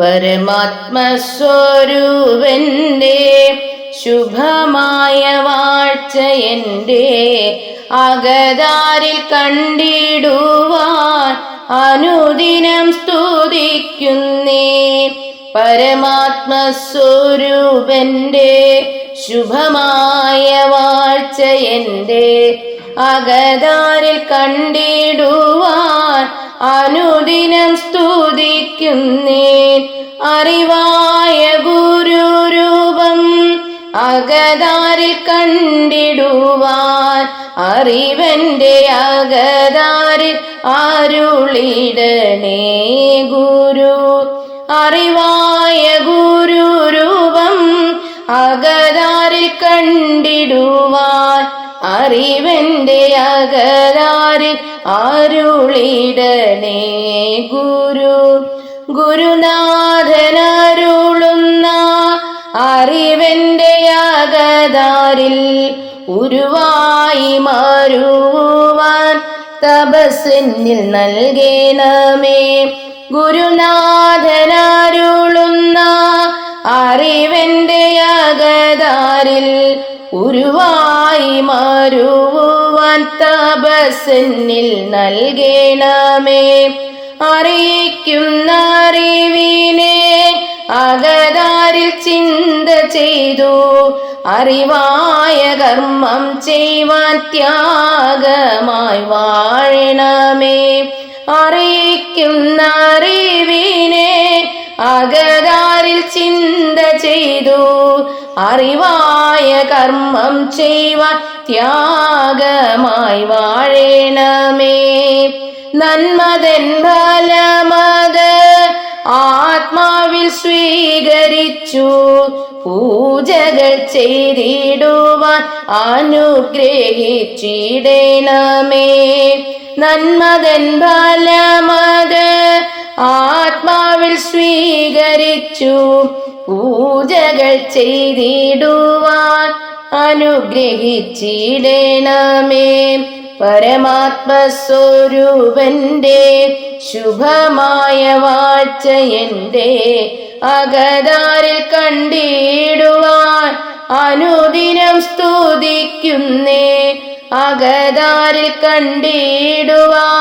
പരമാത്മസ്വരൂപന്റെ ശുഭമായ വാഴ്ച എന്റെ അകതാരിൽ കണ്ടിടുവാൻ അനുദിനം സ്തുതിക്കുന്നേ. പരമാത്മസ്വരൂപന്റെ ശുഭമായ വാഴ്ച എന്റെ അകതാരിൽ കണ്ടിടുവാൻ അനുദിനം സ്തുതിക്കുന്നേ. അറിവായ ഗുരുരൂപം അകതാരിൽ കണ്ടിടുവാൻ അറിവന്റെ അകതാരിൽ അരുളിടണേ ഗുരു. അറിവായ ഗുരുരൂപം അകതാരിൽ കണ്ടിടുവാൻ അറിവന്റെ അകതാരിൽ അരുളിടണേ ഗുരു. ഗുരുനാഥനരുളുന്ന അറിവന്റെ യാഗദാരിൽ ഉരുവായി മാറുവാൻ തപസ്സിനിൽ നൽകേണമേ. ഗുരുനാഥനരുളുന്ന അറിവെന്റെ യാഗദാരിൽ ഉരുവായി മാറുവാൻ തപസ്സിനിൽ നൽകേണമേ. അറിയിക്കുന്ന അറിവിനെ അകതാരിൽ ചിന്ത ചെയ്തു. അറിവായ കർമ്മം ചെയ്യുവാൻ ത്യാഗമായി വാഴണമേ. അറിയിക്കുന്ന അറിവിനെ അകതാരിൽ ചിന്ത ചെയ്തു. അറിവായ കർമ്മം ചെയ്യുവാൻ ത്യാഗമായി വാഴണമേ. നന്മതൻ ആത്മാവിൽ സ്വീകരിച്ചു. പൂജകൾ ചെയ്തിടുവാൻ അനുഗ്രഹിച്ചിടണമേ. നന്മതൻ ഫലമത് ആത്മാവിൽ സ്വീകരിച്ചു. പൂജകൾ ചെയ്തിടുവാൻ അനുഗ്രഹിച്ചിടണമേ. പരമാത്മസ്വരൂപന്റെ ശുഭമായ വാഴ്ച എന്റെ അകതാരിൽ കണ്ടിടുവാൻ അനുദിനം സ്തുതിക്കുന്നേ. അകതാരിൽ കണ്ടിടുവാൻ